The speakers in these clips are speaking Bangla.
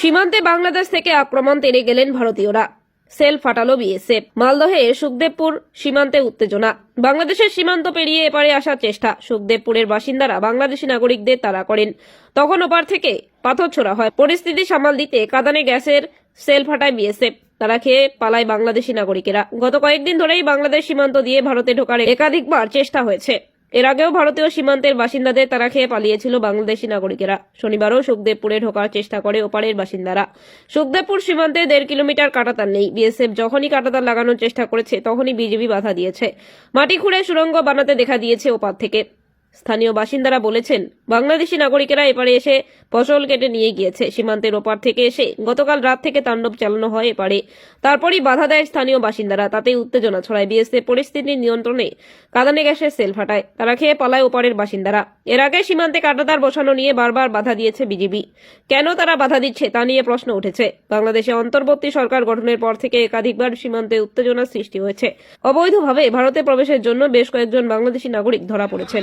সীমান্তে বাংলাদেশ থেকে আক্রমণ তেড়ে গেলেন ভারতীয়রা। সেল ফাটালো বিএসএফ। মালদহে সুখদেবপুর সীমান্তে উত্তেজনা। বাংলাদেশের সীমান্ত পেরিয়ে এপারে আসার চেষ্টা। সুখদেবপুরের বাসিন্দারা বাংলাদেশি নাগরিকদের তাড়া করেন। তখন ওপার থেকে পাথর ছোড়া হয়। পরিস্থিতি সামাল দিতে কাদানে গ্যাসের সেল ফাটায় বিএসএফ। তারা খেয়ে পালায় বাংলাদেশি নাগরিকেরা। গত কয়েকদিন ধরেই বাংলাদেশ সীমান্ত দিয়ে ভারতে ঢোকার একাধিকবার চেষ্টা হয়েছে। এর আগেও ভারতীয় সীমান্তের বাসিন্দাদের তারা খেয়ে পালিয়েছিল বাংলাদেশি নাগরিকেরা। শনিবারও সুখদেবপুরে ঢোকার চেষ্টা করে ওপারের বাসিন্দারা। সুখদেবপুর সীমান্তে দেড় কিলোমিটার কাটাতার নেই। বিএসএফ যখনই কাটাতার লাগানোর চেষ্টা করেছে, তখনই বিজেপি বাধা দিয়েছে। মাটি খুঁড়ে সুড়ঙ্গ বানাতে দেখা দিয়েছে ওপার থেকে। স্থানীয় বাসিন্দারা বলেছেন বাংলাদেশি নাগরিকেরা এপারে এসে ফসল কেটে নিয়ে গিয়েছে। সীমান্তের ওপার থেকে এসে গতকাল রাত থেকে তাণ্ডব চালানো হয় এপারে। তারপরই বাধা দেয় স্থানীয় বাসিন্দারা। তাতেই উত্তেজনা ছড়ায়। বিএসএফ পরিস্থিতি নিয়ন্ত্রণে কাদানে গ্যাসের সেল ফাটায়। তারা খেয়ে পালায় ওপারের বাসিন্দারা। এর আগে সীমান্তে কাটাতার বসানো নিয়ে বারবার বাধা দিয়েছে বিজেপি কেন তারা বাধা দিচ্ছে তা নিয়ে প্রশ্ন উঠেছে। বাংলাদেশে অন্তর্বর্তী সরকার গঠনের পর থেকে একাধিকবার সীমান্তে উত্তেজনার সৃষ্টি হয়েছে। অবৈধভাবে ভারতে প্রবেশের জন্য বেশ কয়েকজন বাংলাদেশি নাগরিক ধরা পড়েছেন।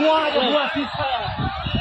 moi, moi, c'est ça.